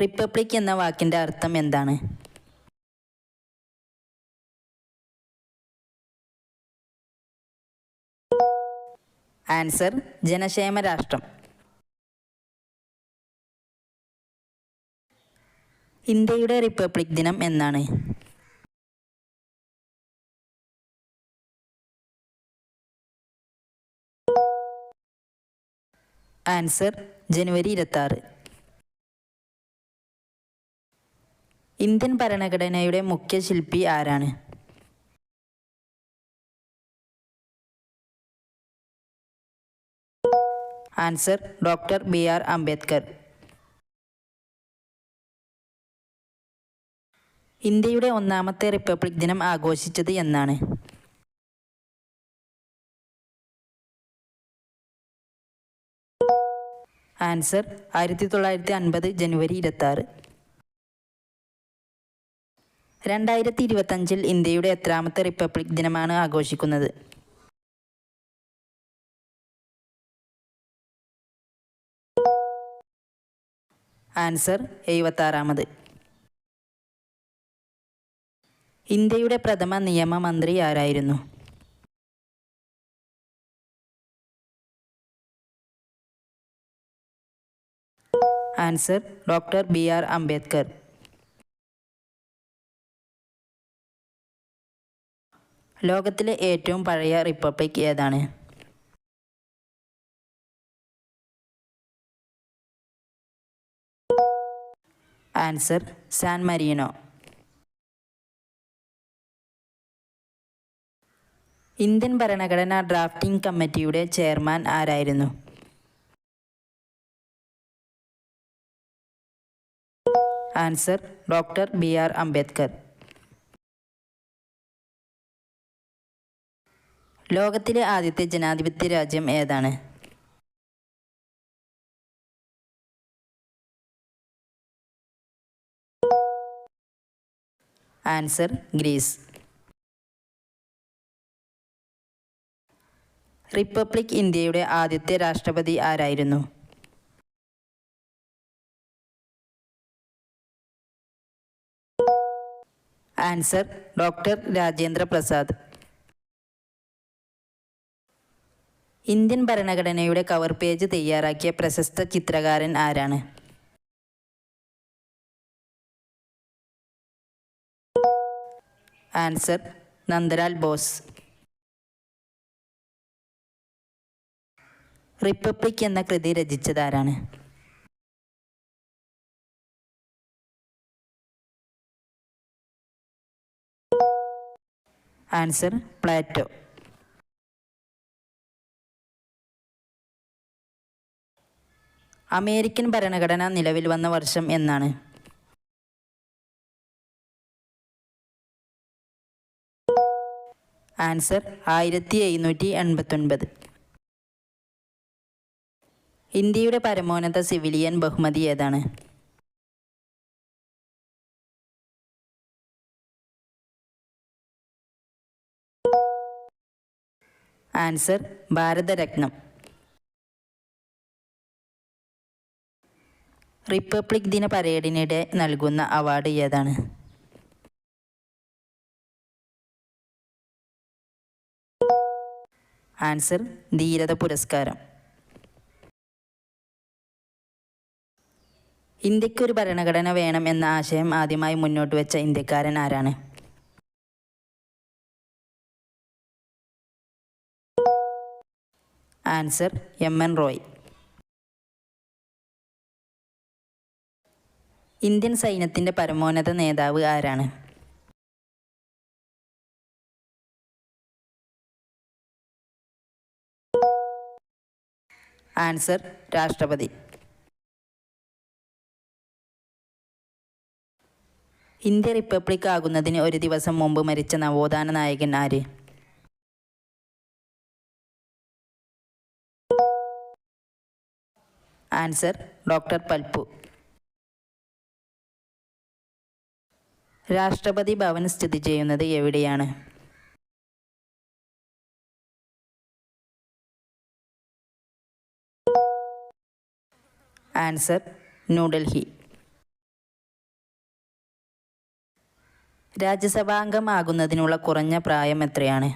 Republic എന്ന വാക്കിന്റെ അർത്ഥം എന്താണ്? ആൻസർ ജനക്ഷേമ രാഷ്ട്രം. ഇന്ത്യയുടെ റിപ്പബ്ലിക് ദിനം എന്നാണ്. ആൻസർ ജനുവരി ഇരുപത്തി ഇന്ത്യൻ ഭരണഘടനയുടെ മുഖ്യ ശില്പി ആരാണ്? Answer doctor B R Ambedkar. ഇന്ത്യയുടെ ഒന്നാമത്തെ റിപ്പബ്ലിക് ദിനം ആഘോഷിച്ചത് എന്നാണ്. ആൻസർ ആയിരത്തി തൊള്ളായിരത്തി അൻപത് ജനുവരി ഇരുപത്തി രണ്ടായിരത്തി ഇരുപത്തഞ്ചിൽ ഇന്ത്യയുടെ എത്രാമത്തെ റിപ്പബ്ലിക് ദിനമാണ് ആഘോഷിക്കുന്നത്. ആൻസർ എഴുപത്താറാമത്. ഇന്ത്യയുടെ പ്രഥമ നിയമമന്ത്രി ആരായിരുന്നു? Answer doctor B R Ambedkar. ലോകത്തിലെ ഏറ്റവും പഴയ റിപ്പബ്ലിക് ഏതാണ്? ആൻസർ സാൻ മരീനോ ഇന്ത്യൻ ഭരണഘടനാ ഡ്രാഫ്റ്റിംഗ് കമ്മിറ്റിയുടെ ചെയർമാൻ ആരായിരുന്നു? Answer doctor B R Ambedkar. ലോകത്തിലെ ആദ്യത്തെ ജനാധിപത്യ രാജ്യം ഏതാണ്? Answer Greece. റിപ്പബ്ലിക് ഇന്ത്യയുടെ ആദ്യത്തെ രാഷ്ട്രപതി ആരായിരുന്നു? Answer doctor Rajendra Prasad. Indian ഭരണഘടനയുടെ കവർ പേജ് തയ്യാറാക്കിയ പ്രശസ്ത ചിത്രകാരൻ ആരാണ്? ആൻസർ നന്ദലാൽ ബോസ്. റിപ്പബ്ലിക് എന്ന കൃതി രചിച്ചതാരാണ് ആൻസർ പ്ലാറ്റോ. അമേരിക്കൻ ഭരണഘടന നിലവിൽ വന്ന വർഷം എന്നാണ്. ആൻസർ ആയിരത്തി എഴുന്നൂറ്റി എൺപത്തൊൻപത് ഇന്ത്യയുടെ പരമോന്നത സിവിലിയൻ ബഹുമതി ഏതാണ്? ആൻസർ ഭാരതരത്നം. റിപ്പബ്ലിക് ദിന പരേഡിനിടെ നൽകുന്ന അവാർഡ് ഏതാണ്? ആൻസർ ധീരത പുരസ്കാരം. ഇന്ത്യക്കൊരു ഭരണഘടന വേണം എന്ന ആശയം ആദ്യമായി മുന്നോട്ട് വെച്ച ഇന്ത്യക്കാരൻ ആരാണ്? Answer M N Roy. Indian സൈന്യത്തിന്റെ പരമോന്നത നേതാവ് ആരാണ്? ആൻസർ രാഷ്ട്രപതി. ഇന്ത്യ റിപ്പബ്ലിക് ആകുന്നതിന് ഒരു ദിവസം മുമ്പ് മരിച്ച നവോത്ഥാന നായകൻ ആര്? Answer doctor Palpu. രാഷ്ട്രപതി ഭവൻ സ്ഥിതി ചെയ്യുന്നത് എവിടെയാണ്? ആൻസർ ന്യൂഡൽഹി. രാജ്യസഭാംഗമാകുന്നതിനുള്ള കുറഞ്ഞ പ്രായം എത്രയാണ്?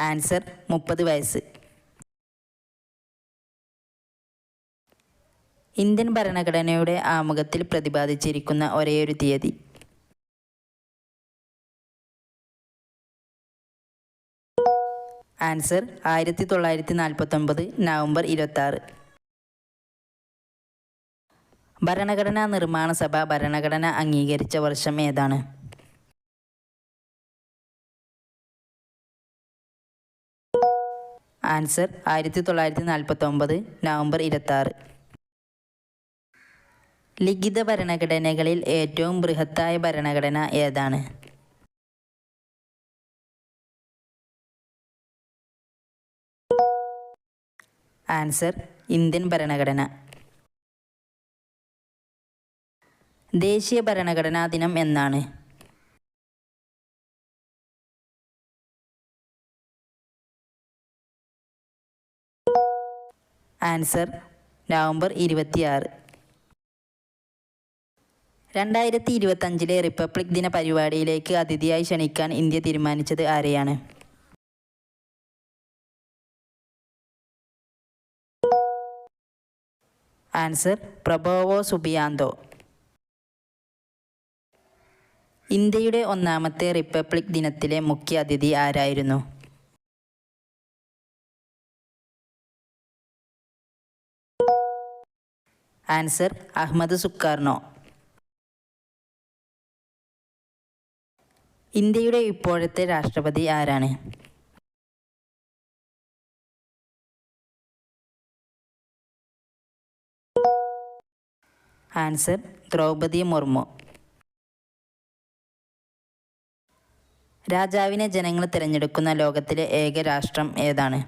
ആൻസർ മുപ്പത് വയസ്സ്. ഇന്ത്യൻ ഭരണഘടനയുടെ ആമുഖത്തിൽ പ്രതിപാദിച്ചിരിക്കുന്ന ഒരേയൊരു തീയതി. ആൻസർ ആയിരത്തി തൊള്ളായിരത്തി നാൽപ്പത്തൊമ്പത് നവംബർ ഇരുപത്താറ്. ഭരണഘടനാ നിർമ്മാണ സഭ ഭരണഘടന അംഗീകരിച്ച വർഷം ഏതാണ്? ആൻസർ ആയിരത്തി തൊള്ളായിരത്തി നാൽപ്പത്തൊമ്പത് നവംബർ ഇരുപത്താറ്. ലിഖിത ഭരണഘടനകളിൽ ഏറ്റവും ബൃഹത്തായ ഭരണഘടന ഏതാണ്? ആൻസർ ഇന്ത്യൻ ഭരണഘടന. ദേശീയ ഭരണഘടനാ ദിനം എന്നാണ്. ആൻസർ നവംബർ ഇരുപത്തിയാറ്. രണ്ടായിരത്തി ഇരുപത്തഞ്ചിലെ റിപ്പബ്ലിക് ദിന പരിപാടിയിലേക്ക് അതിഥിയായി ക്ഷണിക്കാൻ ഇന്ത്യ തീരുമാനിച്ചത് ആരെയാണ്? Answer Prabowo Subianto. ഇന്ത്യയുടെ ഒന്നാമത്തെ റിപ്പബ്ലിക് ദിനത്തിലെ മുഖ്യ അതിഥി ആരായിരുന്നു? Answer Ahmed Sukarno. ഇന്ത്യയുടെ ഇപ്പോഴത്തെ രാഷ്ട്രപതി ആരാണ്? ആൻസർ ദ്രൗപദി മുർമു. രാജാവിനെ ജനങ്ങൾ തിരഞ്ഞെടുക്കുന്ന ലോകത്തിലെ ഏക രാഷ്ട്രം ഏതാണ്?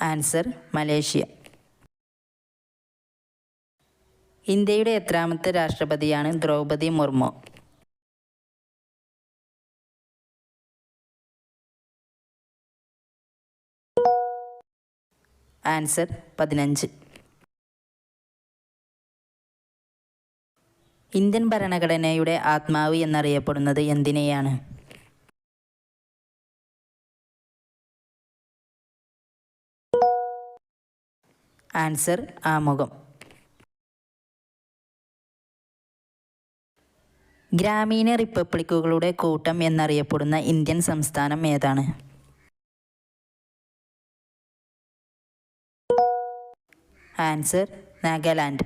Answer Malaysia. ഇന്ത്യയുടെ എത്രാമത്തെ രാഷ്ട്രപതിയാണ് ദ്രൗപദി മുർമു. ആൻസർ പതിനഞ്ച്. ഇന്ത്യൻ ഭരണഘടനയുടെ ആത്മാവ് എന്നറിയപ്പെടുന്നത് എന്തിനെയാണ്? ആൻസർ ആമുഖം. ഗ്രാമീണ റിപ്പബ്ലിക്കുകളുടെ കൂട്ടം എന്നറിയപ്പെടുന്ന ഇന്ത്യൻ സംസ്ഥാനം ഏതാണ്? ആൻസർ നാഗാലാൻഡ്.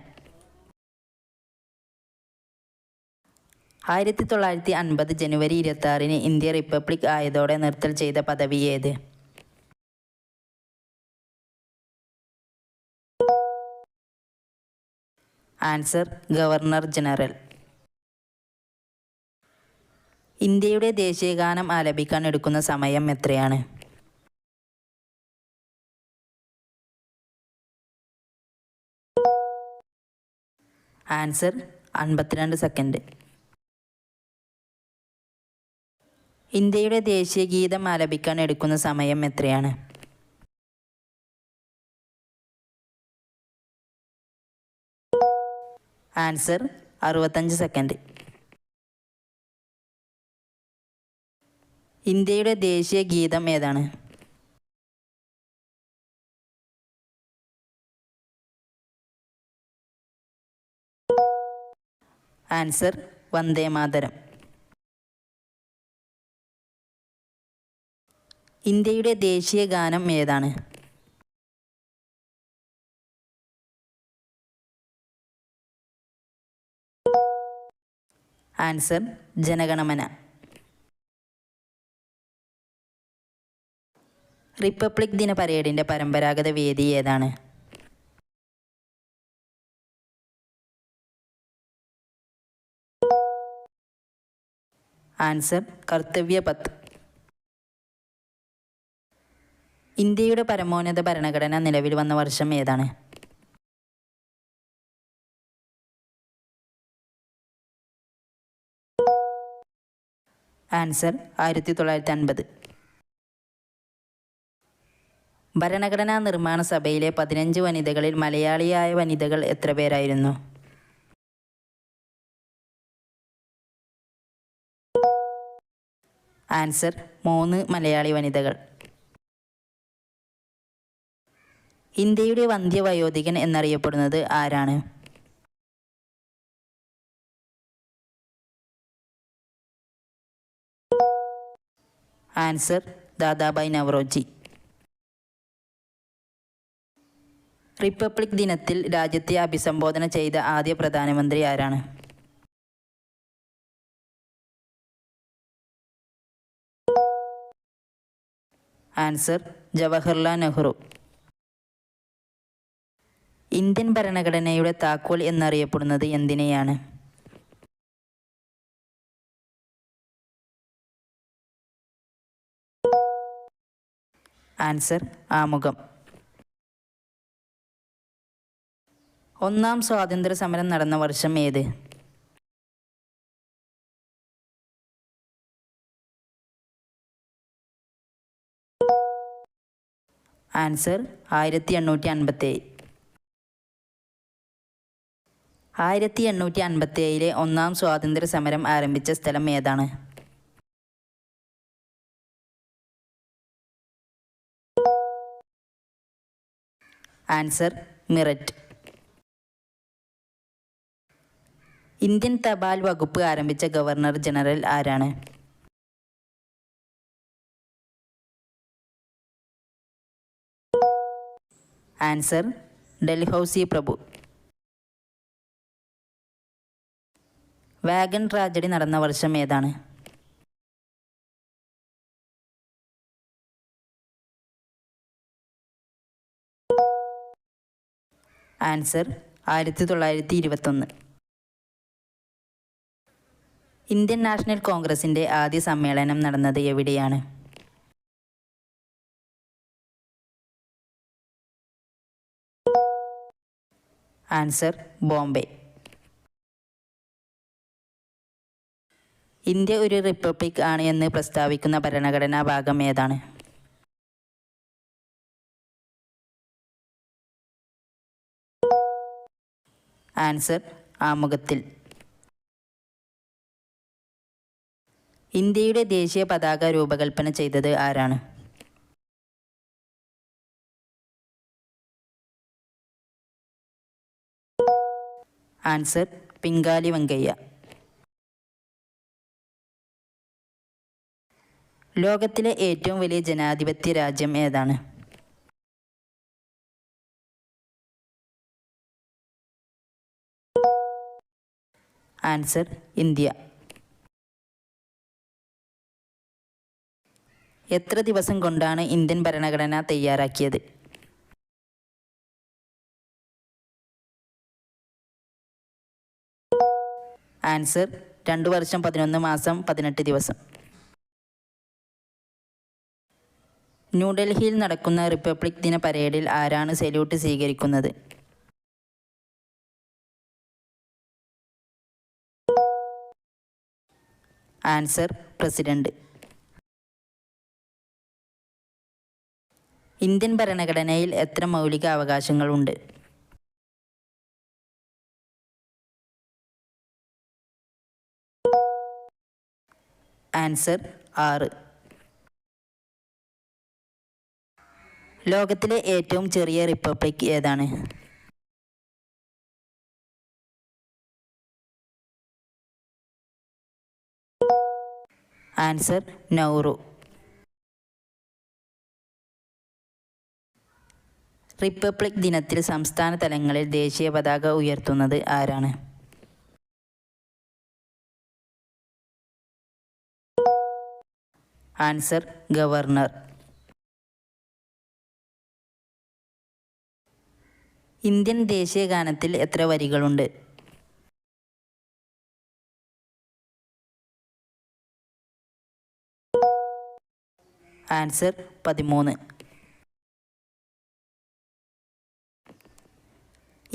ആയിരത്തി തൊള്ളായിരത്തി അൻപത് ജനുവരി ഇരുപത്തി ആറിന് ഇന്ത്യ റിപ്പബ്ലിക് ആയതോടെ നിർത്തൽ ചെയ്ത പദവി ഏത്? Answer governor general. ഇന്ത്യയുടെ ദേശീയഗാനം ആലപിക്കാൻ എടുക്കുന്ന സമയം എത്രയാണ്? ആൻസർ അൻപത്തിരണ്ട് സെക്കൻഡ്. ഇന്ത്യയുടെ ദേശീയ ഗീതം ആലപിക്കാൻ എടുക്കുന്ന സമയം എത്രയാണ്? ആൻസർ അറുപത്തഞ്ച് സെക്കൻഡ്. ഇന്ത്യയുടെ ദേശീയ ഗീതം ഏതാണ്? ആൻസർ വന്ദേ മാതരം. ഇന്ത്യയുടെ ദേശീയ ഗാനം ഏതാണ്? ആൻസർ ജനഗണമന. റിപ്പബ്ലിക് ദിന പരേഡിന്റെ പരമ്പരാഗത വേദി ഏതാണ്? ആൻസർ കർത്തവ്യ പത്ത്. ഇന്ത്യയുടെ പരമോന്നത ഭരണഘടന നിലവിൽ വന്ന വർഷം ഏതാണ്? ആൻസർ ആയിരത്തി തൊള്ളായിരത്തി അൻപത്. ഭരണഘടനാ നിർമ്മാണ സഭയിലെ പതിനഞ്ച് വനിതകളിൽ മലയാളിയായ വനിതകൾ എത്ര പേരായിരുന്നു? ആൻസർ മൂന്ന് മലയാളി വനിതകൾ. ഇന്ത്യയുടെ വന്ധ്യവയോധികൻ എന്നറിയപ്പെടുന്നത് ആരാണ്? ആൻസർ ദാദാബായ് നവറോജി. റിപ്പബ്ലിക് ദിനത്തിൽ രാജ്യത്തെ അഭിസംബോധന ചെയ്ത ആദ്യ പ്രധാനമന്ത്രി ആരാണ്? ആൻസർ ജവഹർലാൽ നെഹ്റു. ഇന്ത്യൻ ഭരണഘടനയുടെ താക്കോൽ എന്നറിയപ്പെടുന്നത് എന്തിനെയാണ്? ആൻസർ ആമുഖം. ഒന്നാം സ്വാതന്ത്ര്യ സമരം നടന്ന വർഷം ഏത്? ആൻസർ ആയിരത്തി എണ്ണൂറ്റി അൻപത്തി ആയിരത്തി എണ്ണൂറ്റി അൻപത്തി ഏഴിലെ ഒന്നാം സ്വാതന്ത്ര്യ സമരം ആരംഭിച്ച സ്ഥലം ഏതാണ്? ആൻസർ മിററ്റ്. ഇന്ത്യൻ തപാൽ വകുപ്പ് ആരംഭിച്ച ഗവർണർ ജനറൽ ആരാണ്? ആൻസർ ഡൽഹൌസി പ്രഭു. വാഗൺ ട്രാജഡി നടന്ന വർഷം ഏതാണ്? ആൻസർ ആയിരത്തി തൊള്ളായിരത്തി ഇരുപത്തൊന്ന്. ഇന്ത്യൻ നാഷണൽ കോൺഗ്രസിന്റെ ആദ്യ സമ്മേളനം നടന്നത് എവിടെയാണ്? ആൻസർ ബോംബെ. ഇന്ത്യ ഒരു റിപ്പബ്ലിക് ആണ് എന്ന് പ്രസ്താവിക്കുന്ന ഭരണഘടനാ ഭാഗം ഏതാണ്? ആൻസർ ആമുഖത്തിൽ. ഇന്ത്യയുടെ ദേശീയ പതാക രൂപകൽപ്പന ചെയ്തത് ആരാണ്? ആൻസർ പിങ്കാലി വെങ്കയ്യ. ലോകത്തിലെ ഏറ്റവും വലിയ ജനാധിപത്യ രാജ്യം ഏതാണ്? Answer India. എത്ര ദിവസം കൊണ്ടാണ് ഇന്ത്യൻ ഭരണഘടന തയ്യാറാക്കിയത്? ആൻസർ രണ്ടു വർഷം പതിനൊന്ന് മാസം പതിനെട്ട് ദിവസം. ന്യൂഡൽഹിയിൽ നടക്കുന്ന റിപ്പബ്ലിക് ദിന പരേഡിൽ ആരാണ് സല്യൂട്ട് സ്വീകരിക്കുന്നത്? Answer president. ഇന്ത്യൻ ഭരണഘടനയിൽ എത്ര മൗലിക അവകാശങ്ങളുണ്ട് ആൻസർ ആറ്. ലോകത്തിലെ ഏറ്റവും ചെറിയ റിപ്പബ്ലിക് ഏതാണ്? Answer Nauru. റിപ്പബ്ലിക് ദിനത്തിൽ സംസ്ഥാന തലങ്ങളിൽ ദേശീയ പതാക ഉയർത്തുന്നത് ആരാണ്? Answer governor. ഇന്ത്യൻ ദേശീയ ഗാനത്തിൽ എത്ര വരികളുണ്ട്? ആൻസർ പതിമൂന്ന്.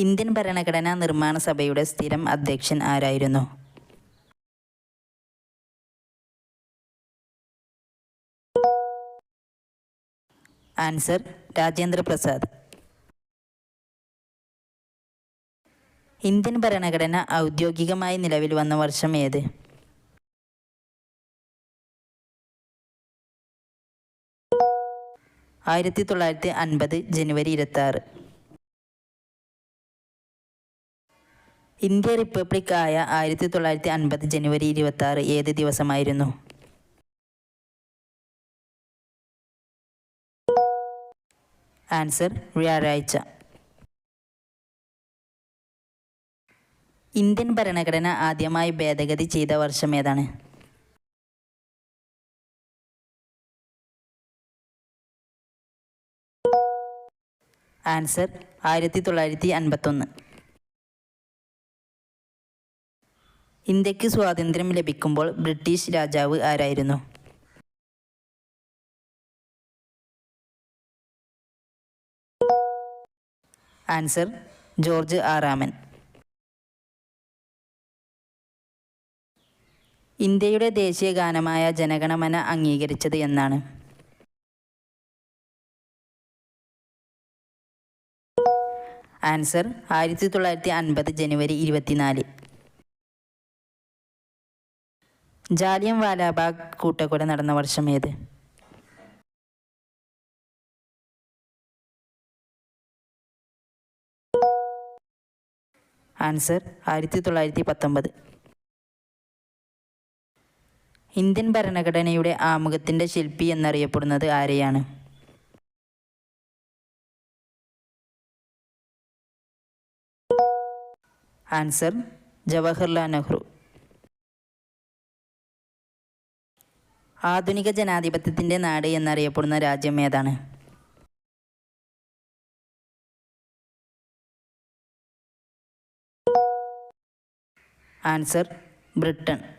ഇന്ത്യൻ ഭരണഘടനാ നിർമ്മാണ സഭയുടെ സ്ഥിരം അധ്യക്ഷൻ ആരായിരുന്നു? ആൻസർ രാജേന്ദ്ര പ്രസാദ്. ഇന്ത്യൻ ഭരണഘടന ഔദ്യോഗികമായി നിലവിൽ വന്ന വർഷം ഏത്? ആയിരത്തി തൊള്ളായിരത്തി അൻപത് ജനുവരി ഇരുപത്തി ഇന്ത്യ റിപ്പബ്ലിക് ആയ ആയിരത്തി തൊള്ളായിരത്തി അൻപത് ജനുവരി ഇരുപത്തി ആറ് ഏത് ദിവസമായിരുന്നു? ആൻസർ വ്യാഴാഴ്ച. ഇന്ത്യൻ ഭരണഘടന ആദ്യമായി ഭേദഗതി ചെയ്ത വർഷം ഏതാണ്? ആൻസർ ആയിരത്തി തൊള്ളായിരത്തി അൻപത്തൊന്ന് ഇന്ത്യയ്ക്ക് സ്വാതന്ത്ര്യം ലഭിക്കുമ്പോൾ ബ്രിട്ടീഷ് രാജാവ് ആരായിരുന്നു? ആൻസർ ജോർജ് ആറാമൻ ഇന്ത്യയുടെ ദേശീയ ഗാനമായ ജനഗണമന അംഗീകരിച്ചത് എന്നാണ്. ആൻസർ ആയിരത്തി തൊള്ളായിരത്തി അൻപത് ജനുവരി ഇരുപത്തിനാല്. ജാലിയൻ വാലാബാഗ് കൂട്ടക്കൊല നടന്ന വർഷം ഏത്? ആൻസർ ആയിരത്തി തൊള്ളായിരത്തി പത്തൊമ്പത് ഇന്ത്യൻ ഭരണഘടനയുടെ ആമുഖത്തിന്റെ ശില്പി എന്നറിയപ്പെടുന്നത് ആരെയാണ്? ആൻസർ ജവഹർലാൽ നെഹ്റു. ആധുനിക ജനാധിപത്യത്തിന്റെ നാട് എന്നറിയപ്പെടുന്ന രാജ്യം ഏതാണ്? Answer Britain.